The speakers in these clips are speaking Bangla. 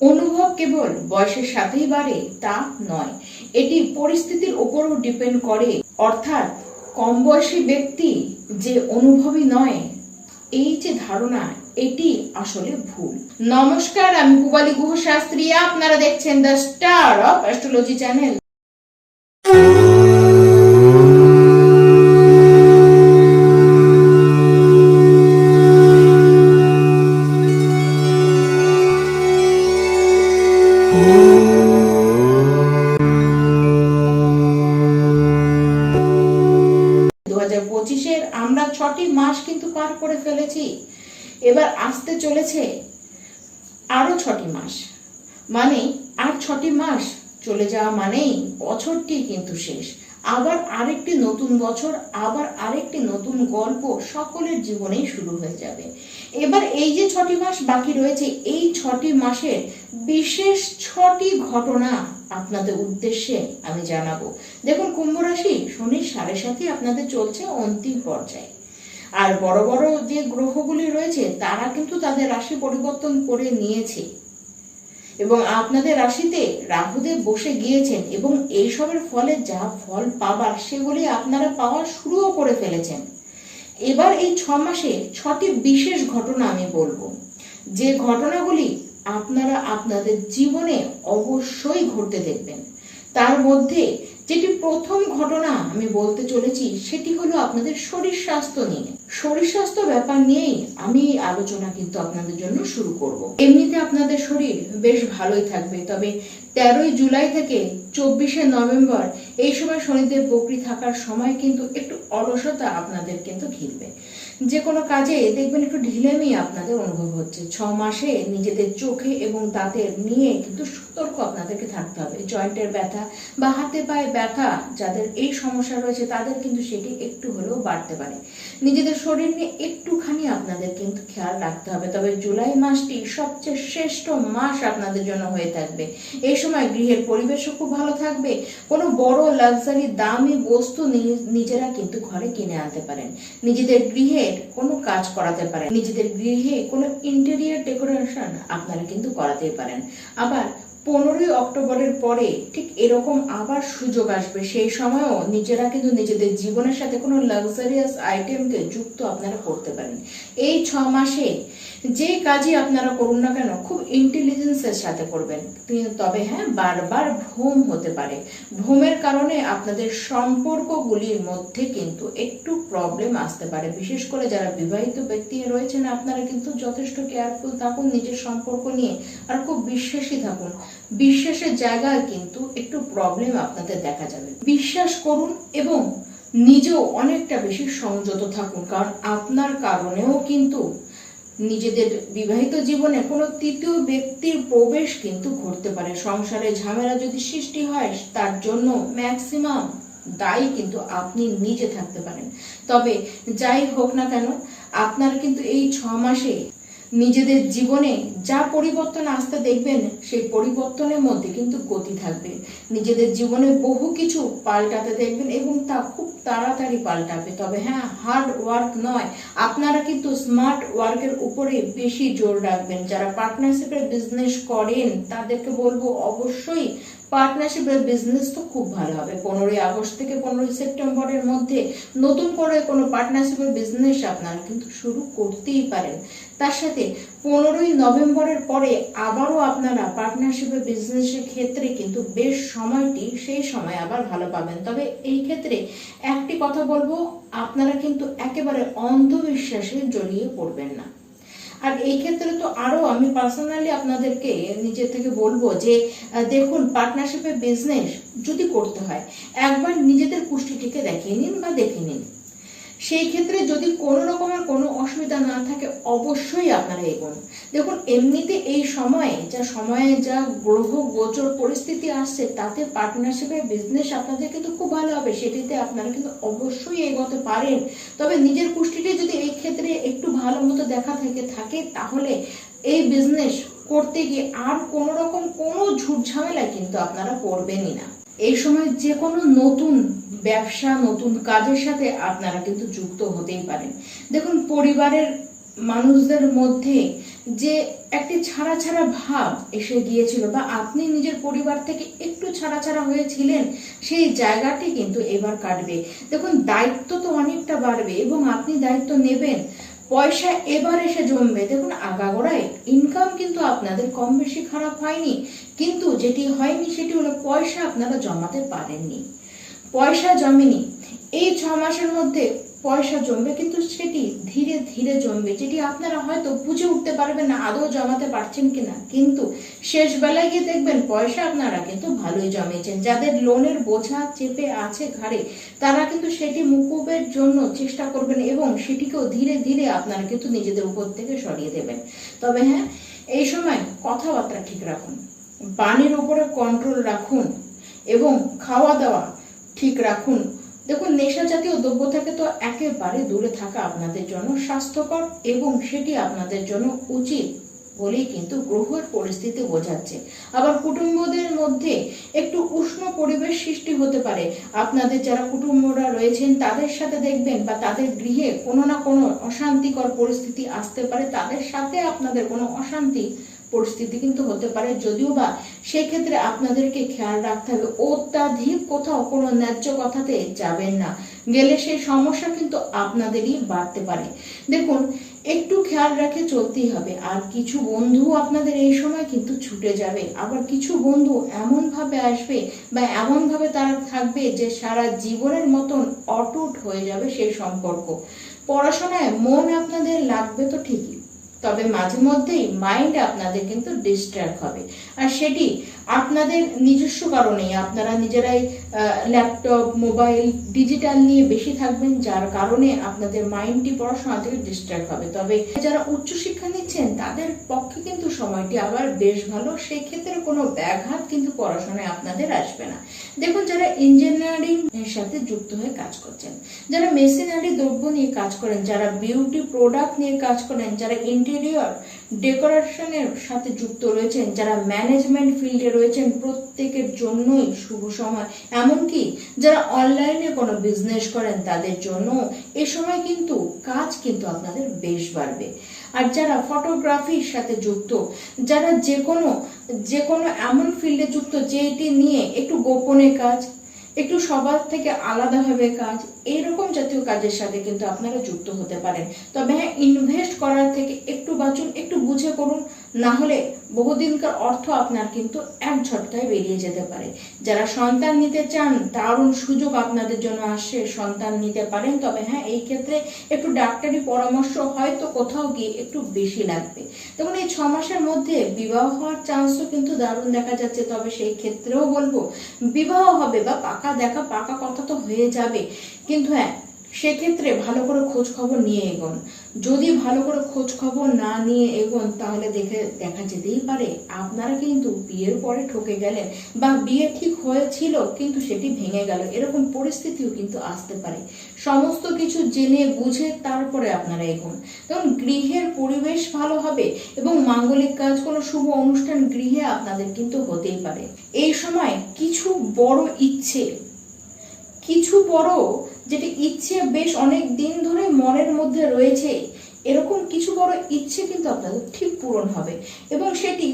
অনুভব কেবল বয়সের সাথেই বাড়ে, তা নয়। এটি পরিস্থিতির উপরও ডিপেন্ড করে। অর্থাৎ কম বয়সী ব্যক্তি যে অনুভবী নয়, এই যে ধারণা, এটি আসলে ভুল। নমস্কার, আমি পুবালি গুহ শাস্ত্রী আপনারা দেখছেন the star of astrology channel. হাজার আমরা ছটি মাস কিন্তু পার করে ফেলেছি। এবার আসতে চলেছে আরও ছটি মাস। মানে আর ছটি মাস চলে যাওয়া মানেই বছরটি কিন্তু শেষ। আবার আরেকটি নতুন বছর, আবার আরেকটি নতুন গল্প সকলের জীবনেই শুরু হয়ে যাবে। এবার এই যে ছটি মাস বাকি রয়েছে, এই ছটি মাসের বিশেষ ছটি ঘটনা আপনাদের উদ্দেশ্যে আমি জানাব। দেখুন, কুম্ভ রাশি শনির সাড়ে সাথে আপনাদের চলছে অন্তিম পর্যায়ে। আর বড় বড় যে গ্রহগুলি রয়েছে, তারা কিন্তু তাদের রাশি পরিবর্তন করে নিয়েছে। এবং আপনাদের রাশিতে রাহুদেব বসে গিয়েছেন এবং এইসবের ফলে যা ফল পাবার সেগুলি আপনারা পাওয়া শুরুও করে ফেলেছেন। এবার এই ছ মাসে ছটি বিশেষ ঘটনা আমি বলব। যে ঘটনাগুলি আপনারা আপনাদের জীবনে অবশ্যই ঘটতে দেখবেন। তার মধ্যে যেটি প্রথম ঘটনা আমি বলতে চলেছি, সেটি হলো আপনাদের শরীর স্বাস্থ্য নিয়ে। শরীর স্বাস্থ্য ব্যাপার নিয়েই আমি আলোচনা কিন্তু আপনাদের জন্য শুরু করব। এমনিতে আপনাদের শরীর বেশ ভালোই থাকবে, তবে তেরোই জুলাই থেকে চব্বিশে নভেম্বর এই সময় শনিদেব বকরি থাকার সময় কিন্তু একটু অলসতা আপনাদের কিন্তু ঘিরবে। যে কোনো কাজে দেখবেন একটু ঢিলেমি আপনাদের অনুভব হচ্ছে। ছ মাসে নিজেদের চোখে এবং দাঁতের নিয়ে কিন্তু সতর্ক আপনাদেরকে থাকতে হবে। জয়েন্টের ব্যথা বা হাতে পায়ে ব্যথা, যাদের এই সমস্যা রয়েছে, তাদের কিন্তু সেটি একটু হলেও বাড়তে পারে। নিজেদের শরীর নিয়ে একটুখানি আপনাদের কিন্তু খেয়াল রাখতে হবে। তবে জুলাই মাসটি সবচেয়ে শ্রেষ্ঠ মাস আপনাদের জন্য হয়ে থাকবে। এই সময় গৃহের পরিবেশও খুব ভালো থাকবে। কোনো বড় লাক্সারি দামি বস্তু নিজেরা কিন্তু ঘরে কিনে আনতে পারেন। নিজেদের কোনো কাজ করাতে পারেন। নিজেদের গৃহে কোনো ইন্টেরিয়ার ডেকোরেশন আপনারা কিন্তু করাতে পারেন। আবার পনেরোই অক্টোবরের পরে ঠিক এরকম আবার সুযোগ আসবে। সেই সময়ও নিজেরা কিন্তু নিজেদের জীবনের সাথে কোনো লাক্সারিয়াস আইটেমকে যুক্ত আপনারা করতে পারেন। এই ছ মাসে যে কাজই আপনারা করুন না কেন, খুব ইন্টেলিজেন্সের সাথে করবেন। তবে হ্যাঁ বারবার ভ্রম হতে পারে। ভ্রমের কারণে আপনাদের সম্পর্কগুলির মধ্যে কিন্তু একটু প্রবলেম আসতে পারে। বিশেষ করে যারা বিবাহিত ব্যক্তি রয়েছেন, আপনারা কিন্তু যথেষ্ট কেয়ারফুল থাকুন নিজের সম্পর্ক নিয়ে। আর খুব বিশ্বাসী থাকুন। বিশ্বাসের জায়গায় কিন্তু একটু প্রবলেম আপনাদের দেখা যাবে। বিশ্বাস করুন এবং নিজেও অনেকটা বেশি সংযত থাকুন। কারণ আপনার কারণেও কিন্তু নিজেদের বিবাহিত জীবনে কোনো তৃতীয় ব্যক্তির প্রবেশ কিন্তু ঘটতে পারে। সংসারে ঝামেলা যদি সৃষ্টি হয়, তার জন্য ম্যাক্সিমাম দায়ী কিন্তু আপনি নিজে থাকতে পারেন। তবে যাই হোক না কেন, আপনার কিন্তু এই ছ মাসে নিজেদের জীবনে যা পরিবর্তন আসতে দেখবেন, সেই পরিবর্তনের মধ্যে কিন্তু গতি থাকবে। নিজেদের জীবনে বহু কিছু পাল্টাতে দেখবেন এবং তা খুব তাড়াতাড়ি পাল্টাবে। তবে হ্যাঁ হার্ড ওয়ার্ক নয়। আপনারা কিন্তু স্মার্ট ওয়ার্কের উপরে বেশি জোর রাখবেন। যারা পার্টনারশিপের বিজনেস করেন, তাদেরকে বলব অবশ্যই পার্টনারশিপের বিজনেস তো খুব ভালো হবে। পনেরোই আগস্ট থেকে পনেরোই সেপ্টেম্বরের মধ্যে নতুন করে কোনো পার্টনারশিপের বিজনেস আপনারা কিন্তু শুরু করতেই পারেন। তার সাথে পনেরোই নভেম্বরের পরে আবারও আপনারা পার্টনারশিপের বিজনেসের ক্ষেত্রে কিন্তু বেশ সময়টি, সেই সময় আবার ভালো পাবেন। তবে এই ক্ষেত্রে একটি কথা বলব, আপনারা কিন্তু একেবারে অন্ধবিশ্বাসে জড়িয়ে পড়বেন না। আর এই ক্ষেত্রে তো আরও আমি পার্সোনালি আপনাদেরকে নিজে থেকে বলব যে দেখুন পার্টনারশিপের বিজনেস যদি করতে হয়, একবার নিজেদের পুষ্টিটিকে দেখিয়ে নিন বা দেখে নিন। সেই ক্ষেত্রে যদি কোনো রকমের কোনো অসুবিধা না থাকে, অবশ্যই আপনারা এগোন। দেখুন, এমনিতে এই সময়ে যা সময়ে যা গ্রহ গোচর পরিস্থিতি আসছে, তাতে পার্টনারশিপের বিজনেস আপনাদের কিন্তু খুব ভালো হবে। সেটিতে আপনারা কিন্তু অবশ্যই এগোতে পারেন। তবে নিজের পুষ্টিটি যদি এই ক্ষেত্রে একটু ভালো মতো দেখা থেকে থাকে, তাহলে এই বিজনেস করতে গিয়ে আর কোনো রকম কোনো ঝুট ঝামেলায় কিন্তু আপনারা করবেনই না। এই সময় যে কোনো নতুন ব্যবসা, নতুন কাজের সাথে আপনারা কিন্তু যুক্ত হতেই পারেন। দেখুন, পরিবারের মানুষদের মধ্যে যে একটি ছাড়া ছাড়া ভাব এসে গিয়েছিল বা আপনি নিজের পরিবার থেকে একটু ছাড়া ছাড়া হয়েছিলেন, সেই জায়গাটি কিন্তু এবার কাটবে। দেখুন, দায়িত্ব তো অনেকটা বাড়বে এবং আপনি দায়িত্ব নেবেন। পয়সা এবার এসে জমবে। দেখুন, আগাগোড়ায় ইনকাম কিন্তু আপনাদের কম বেশি খারাপ হয়নি, কিন্তু যেটি হয়নি সেটি হলো পয়সা আপনারা জমাতে পারেননি। পয়সা জমেনি। এই ছ মাসের মধ্যে পয়সা জমবে, কিন্তু সেটি ধীরে ধীরে জমবে। যেটি আপনারা হয়তো বুঝে উঠতে পারবেন না, আদৌ জমাতে পারছেন কিনা। কিন্তু শেষ বেলায় গিয়ে দেখবেন পয়সা আপনারা কিন্তু ভালোই জমিয়েছেন যাদের লোনের বোঝা চেপে আছে ঘাড়ে, তারা কিন্তু সেটি মুকুবের জন্য চেষ্টা করবেন এবং সেটিকেও ধীরে ধীরে আপনারা কিন্তু নিজেদের উপর থেকে সরিয়ে দেবেন। তবে হ্যাঁ এই সময় কথাবার্তা ঠিক রাখুন বাণীর উপরে কন্ট্রোল রাখুন এবং খাওয়া দাওয়া ঠিক রাখুন। দেখুন, নেশা জাতীয় দ্রব্য থেকে তো একেবারে দূরে থাকা আপনাদের জন্য স্বাস্থ্যকর এবং সেটি আপনাদের জন্য উচিত বলেই কিন্তু গ্রহের পরিস্থিতি বোঝাচ্ছে। আবার কুটুম্বদের মধ্যে একটু উষ্ণ পরিবেশ সৃষ্টি হতে পারে। আপনাদের যারা কুটুম্বরা রয়েছেন, তাদের সাথে দেখবেন বা তাদের গৃহে কোনো না কোনো অশান্তিকর পরিস্থিতি আসতে পারে। তাদের সাথে আপনাদের কোনো অশান্তি পরিস্থিতি কিন্তু হতে পারে। যদিও বা সেক্ষেত্রে আপনাদেরকে খেয়াল রাখতে হবে, অত্যাধিক কোথাও কোনো ন্যায্য কথাতে যাবেন না। গেলে সেই সমস্যা কিন্তু আপনাদেরই বাড়তে পারে। দেখুন, একটু খেয়াল রাখে চলতেই হবে। আর কিছু বন্ধু আপনাদের এই সময় কিন্তু ছুটে যাবে। আবার কিছু বন্ধু এমন ভাবে আসবে বা এমন ভাবে তারা থাকবে যে সারা জীবনের মতন অটুট হয়ে যাবে সেই সম্পর্ক। পড়াশোনায় মন আপনাদের লাগবে তো ঠিকই। তবে মাঝে মধ্যেই মাইন্ড আপনাদের কিন্তু ডিস্ট্র্যাক্ট হবে। আর সেটি আপনাদের নিজস্ব কারণেই আপনারা নিজেরাই ল্যাপটপ মোবাইল ডিজিটাল নিয়ে বেশি থাকবেন, যার কারণে আপনাদের মাইন্ডটি পড়াশোনা থেকে ডিস্ট্র্যাক্ট হবে। তবে যারা উচ্চশিক্ষা নিচ্ছেন, তাদের পক্ষে কিন্তু সময়টি আবার বেশ ভালো। সেই ক্ষেত্রে কোনো ব্যাঘাত কিন্তু পড়াশোনায় আপনাদের আসবে না। দেখুন, যারা ইঞ্জিনিয়ারিং এর সাথে যুক্ত হয়ে কাজ করছেন, যারা মেশিনারি দ্রব্য নিয়ে কাজ করেন, যারা বিউটি প্রোডাক্ট নিয়ে কাজ করেন, যারা ইন্টেরিয়র ডেকোরেশনের সাথে যুক্ত রয়েছেন, যারা ম্যানেজমেন্ট ফিল্ডে রয়েছেন প্রত্যেকের জন্যই শুভ সময়। এমনকি যারা অনলাইনে কোনো বিজনেস করেন, তাদের জন্য এ সময় কিন্তু কাজ কিন্তু আপনাদের বেশ বাড়বে। আর যারা ফটোগ্রাফির সাথে যুক্ত, যারা যে কোনো যে কোনো এমন ফিল্ডে যুক্ত, যেটি নিয়ে একটু গোপনে কাজ একটু সবার থেকে আলাদাভাবে কাজ, এইরকম জাতীয় কাজের সাথে কিন্তু আপনারা যুক্ত হতে পারেন। তবে হ্যাঁ ইনভেস্ট করার থেকে একটু বাঁচুন, একটু বুঝে করুন, না হলে বহুদিনকার অর্থ আপনার কিন্তু এক ঝটকায় বেরিয়ে যেতে পারে। যারা সন্তান নিতে চান, দারুণ সুযোগ আপনাদের জন্য আসে, সন্তান নিতে পারেন। তবে হ্যাঁ এই ক্ষেত্রে একটু ডাক্তারি পরামর্শ হয়তো কোথাও গিয়ে একটু বেশি লাগবে। তখন এই ছ মাসের মধ্যে বিবাহ হওয়ার চান্সও কিন্তু দারুণ দেখা যাচ্ছে। তবে সেই ক্ষেত্রেও বলব, বিবাহ হবে বা পাকা দেখা দেখা পাকা কথা তো হয়ে যাবে। কিন্তু হ্যাঁ সেক্ষেত্রে ভালো করে খোঁজ খবর নিয়ে এগোন। যদি ভালো করে খোঁজ খবর না নিয়ে এগোন, তাহলে দেখে দেখা যেতেই পারে। আপনারা কিন্তু বিয়ের পরে ঠকে গেলেন বা বিয়ে ঠিক হয়েছিল কিন্তু সেটি ভেঙে গেল। এরকম পরিস্থিতিও কিন্তু আসতে পারে। সমস্ত কিছু জেনে বুঝে তারপরে আপনারা এগোন। তখন গৃহের পরিবেশ ভালো হবে এবং মাঙ্গলিক কাজ কোনো শুভ অনুষ্ঠান গৃহে আপনাদের কিন্তু হতেই পারে। এই সময় কিছু বড় ইচ্ছে, কিছু বড় যেটি ইচ্ছে বেশ অনেক দিন ধরে মনের মধ্যে রয়েছে, এরকম কিছু বড় ইচ্ছে কিন্তু আপনাদের ঠিক পূরণ হবে। এবং সেটি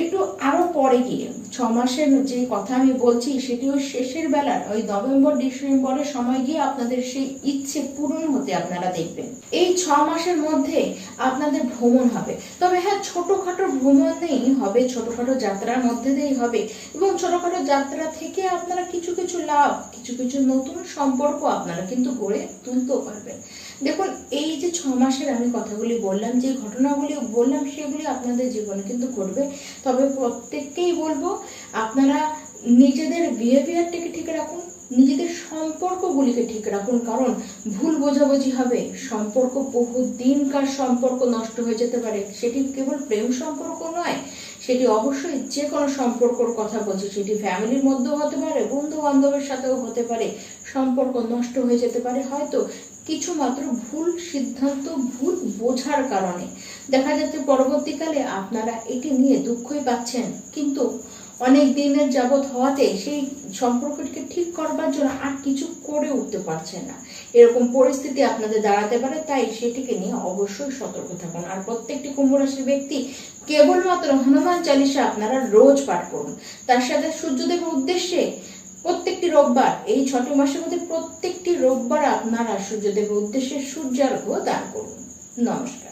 একটু আরও পরে গিয়ে ছ মাসের যে কথা আমি বলছি, সেটি ওই শেষের বেলার, ওই নভেম্বর, ডিসেম্বরের সময় গিয়ে আপনাদের সেই ইচ্ছে পূরণ হতে আপনারা দেখবেন। এই ছ মাসের মধ্যে আপনাদের ভ্রমণ হবে। তবে হ্যাঁ ছোটখাটো ভ্রমণেই হবে, ছোটখাটো যাত্রার মধ্যে দিয়েই হবে। এবং ছোটখাটো যাত্রা থেকে আপনারা কিছু কিছু লাভ, কিছু কিছু নতুন সম্পর্ক আপনারা কিন্তু গড়ে তুলতেও পারবেন। দেখুন, এই যে ছ মাসের আমি কথাগুলি বললাম, যে ঘটনাগুলি বললাম, সেগুলি আপনাদের জীবনে কিন্তু ঘটবে। তবে প্রত্যেককেই বলব আপনারা নিজেদের বিহেভিয়ারটাকে ঠিক রাখুন, নিজেদের সম্পর্কগুলিকে ঠিক রাখুন, কারণ ভুল বোঝাবুঝি হবে, সম্পর্ক বহু দিনকার সম্পর্ক নষ্ট হয়ে যেতে পারে, সেটি কেবল প্রেম সম্পর্ক নয়, সেটি অবশ্যই যে কোনো সম্পর্কর কথা বলছি, সেটি ফ্যামিলির মধ্যেও হতে পারে বন্ধু বান্ধবের সাথেও হতে পারে, সম্পর্ক নষ্ট হয়ে যেতে পারে, হয়তো কিছু মাত্র ভুল সিদ্ধান্ত, ভুল বোঝার কারণে। দেখা যাচ্ছে পরবর্তীকালে আপনারা এটি নিয়ে দুঃখই পাচ্ছেন, কিন্তু অনেক দিনের যাবৎ হওয়াতে সেই সম্পর্কটিকে ঠিক করবার জন্য আর কিছু করে উঠতে পারছে না। এরকম পরিস্থিতি আপনাদের দাঁড়াতে পারে, তাই সেটিকে নিয়ে অবশ্যই সতর্ক থাকুন। আর প্রত্যেকটি কুম্ভ রাশির ব্যক্তি, কেবলমাত্র হনুমান চালিসা আপনারা রোজ পাঠ করুন। তার সাথে সূর্যদেবের উদ্দেশ্যে প্রত্যেকটি রোববার, এই ছটি মাসের মধ্যে প্রত্যেকটি রোববার আপনারা সূর্যদেবের উদ্দেশ্যে সূর্যার্ঘ্য দান করুন। নমস্কার।